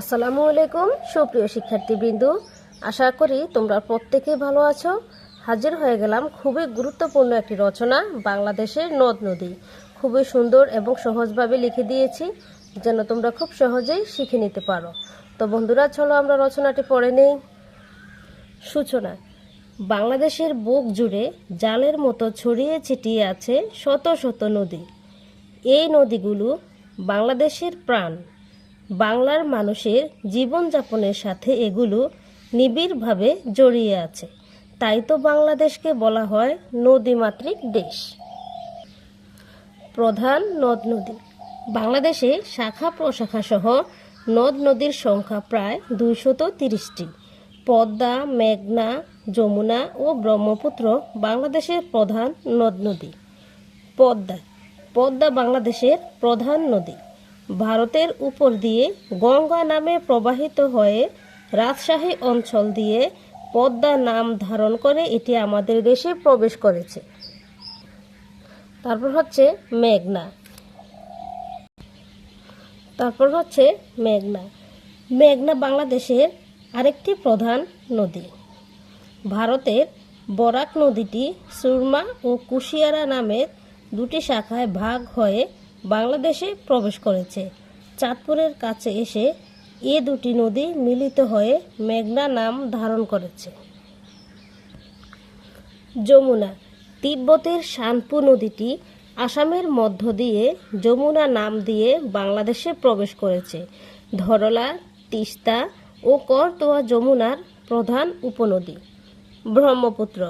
আসসালামু আলাইকুম, সুপ্রিয় শিক্ষার্থীবৃন্দু। আশা করি তোমরা প্রত্যেকে ভালো আছো। হাজির হয়ে গেলাম খুবই গুরুত্বপূর্ণ একটি রচনা, বাংলাদেশের নদ নদী। খুবই সুন্দর এবং সহজভাবে লিখে দিয়েছি, যেন তোমরা খুব সহজেই শিখে নিতে পারো। তো বন্ধুরা, চলো আমরা রচনাটি পড়ে নেই। সূচনা, বাংলাদেশের বুক জুড়ে জালের মতো ছড়িয়ে ছিটিয়ে আছে শত শত নদী। এই নদীগুলো বাংলাদেশের প্রাণ। বাংলার মানুষের জীবনযাপনের সাথে এগুলো নিবিড়ভাবে জড়িয়ে আছে। তাই তো বাংলাদেশকে বলা হয় নদীমাতৃক দেশ। প্রধান নদ নদী। বাংলাদেশে শাখা প্রশাখা সহ নদ নদীর সংখ্যা প্রায় দুইশত তিরিশটি। পদ্মা, মেঘনা, যমুনা ও ব্রহ্মপুত্র বাংলাদেশের প্রধান নদ নদী। পদ্মা। পদ্মা বাংলাদেশের প্রধান নদী। ভারতের উপর দিয়ে গঙ্গা নামে প্রবাহিত হয়ে রাজশাহী অঞ্চল দিয়ে পদ্মা নাম ধারণ করে এটি আমাদের দেশে প্রবেশ করেছে। তারপর হচ্ছে মেঘনা। তারপর হচ্ছে মেঘনা। মেঘনা বাংলাদেশের আরেকটি প্রধান নদী। ভারতের বরাক নদীটি সুরমা ও কুশিয়ারা নামের দুটি শাখায় ভাগ হয়ে বাংলাদেশে প্রবেশ করেছে। চাঁদপুরের কাছে এসে এ দুটি নদী মিলিত হয়ে মেঘনা নাম ধারণ করেছে। যমুনা, তিব্বতের শানপু নদীটি আসামের মধ্য দিয়ে যমুনা নাম দিয়ে বাংলাদেশে প্রবেশ করেছে। ধরলা, তিস্তা ও করতোয়া যমুনার প্রধান উপনদী। ব্রহ্মপুত্র,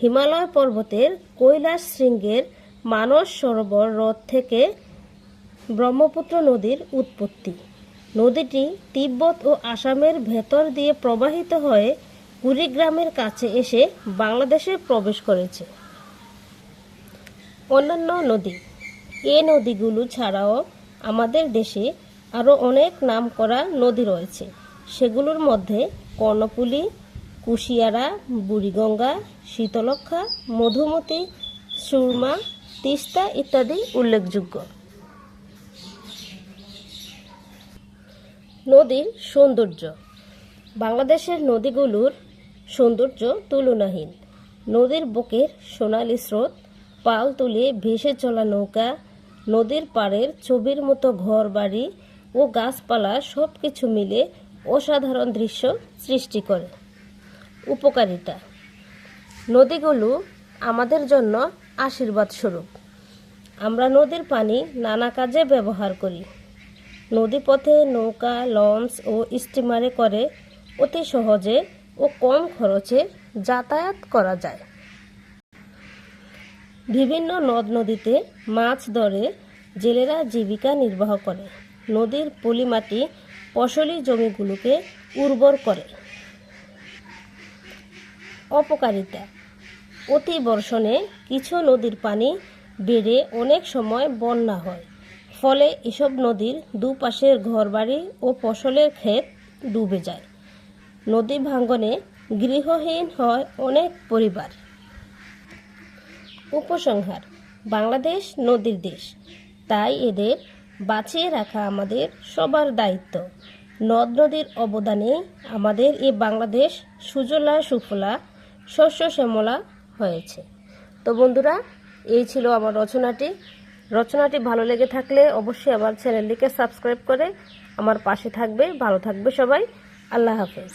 হিমালয় পর্বতের কৈলাস শৃঙ্গের মানস সরোবর হ্রদ থেকে ব্রহ্মপুত্র নদীর উৎপত্তি। নদীটি তিব্বত ও আসামের ভেতর দিয়ে প্রবাহিত হয়ে কুড়িগ্রামের কাছে এসে বাংলাদেশে প্রবেশ করেছে। অন্যান্য নদী। এ নদীগুলো ছাড়াও আমাদের দেশে আরও অনেক নামকরা নদী রয়েছে। সেগুলোর মধ্যে কর্ণফুলী, কুশিয়ারা, বুড়িগঙ্গা শীতলক্ষা মধুমতি, সুরমা তিস্তা ইত্যাদি উল্লেখযোগ্য। নদীর সৌন্দর্য। বাংলাদেশের নদীগুলোর সৌন্দর্য তুলনাহীন। নদীর বুকের সোনালি স্রোত, পাল তুলে ভেসে চলা নৌকা, নদীর পাড়ের ছবির মতো ঘর বাড়ি ও গাছপালা সব কিছু মিলে অসাধারণ দৃশ্য সৃষ্টি করে। উপকারিতা। নদীগুলো আমাদের জন্য আশীর্বাদ স্বরূপ। আমরা নদীর পানি নানা কাজে ব্যবহার করি। নদীপথে নৌকা, লঞ্চ ও স্টিমারে করে অতি সহজে ও কম খরচে যাতায়াত করা যায়। বিভিন্ন নদ নদীতে মাছ ধরে, জেলেরা জীবিকা নির্বাহ করে। নদীর পলিমাটি ফসলি জমিগুলোকে উর্বর করে। অপকারিতা অতি বর্ষণে কিছু নদীর পানি বেড়ে অনেক সময় বন্যা হয়। ফলে এসব নদীর দুপাশের ঘরবাড়ি ও ফসলের ক্ষেত ডুবে যায়। নদী ভাঙ্গনে গৃহহীন হয় অনেক পরিবার। উপসংহার, বাংলাদেশ নদীর দেশ। তাই এদের বাঁচিয়ে রাখা আমাদের সবার দায়িত্ব। নদ নদীর অবদানে আমাদের এই বাংলাদেশ সুজলা সুফলা, শস্য শ্যামলা হয়েছে। তো বন্ধুরা, এই ছিল আমার রচনাটি। রচনাটি ভালো লেগে থাকলে অবশ্যই আমার চ্যানেলটিকে সাবস্ক্রাইব করে আমার পাশে থাকবে। ভালো থাকবে সবাই। আল্লাহ হাফেজ।